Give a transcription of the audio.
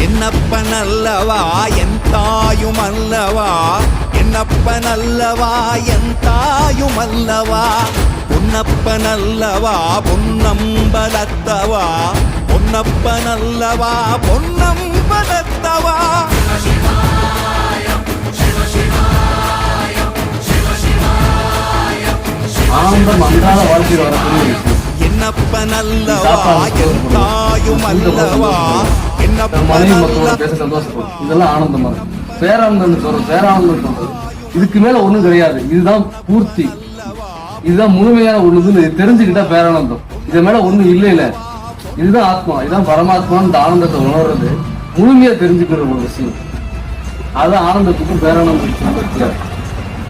என்னப்பனல்லவா என் தாயும் அல்லவா? என்னப்பனல்லவா என் தாயும் அல்லவா? பொன்னப்பனல்லவா பொன்னம்பலத்தவா? பொன்னப்பனல்லவா பொன்னம்பலத்தவா? ஆனந்த மங்கால வாழ்க்கையில் வரக்கூடிய என் தாயும் அல்லவா? மனைவி மக்களோட பேச சந்தோஷப்படும். இதெல்லாம் ஆனந்தமா பேரானந்தம் சொல்றோம். பேரானந்தம் சொல்றது இதுக்கு மேல ஒண்ணும் கிடையாது. இதுதான் பூர்த்தி. இதுதான் முழுமையான ஒண்ணுன்னு தெரிஞ்சுக்கிட்டா பேரானந்தம். இது மேல ஒண்ணும் இல்லை இல்ல. இதுதான் ஆத்மா. இதுதான் பரமாத்மான்னு ஆனந்தத்தை உணர்றது. முழுமையா தெரிஞ்சுக்கிற ஒரு விஷயம். அதுதான் ஆனந்தத்துக்கும் பேரானந்தத்துக்கும்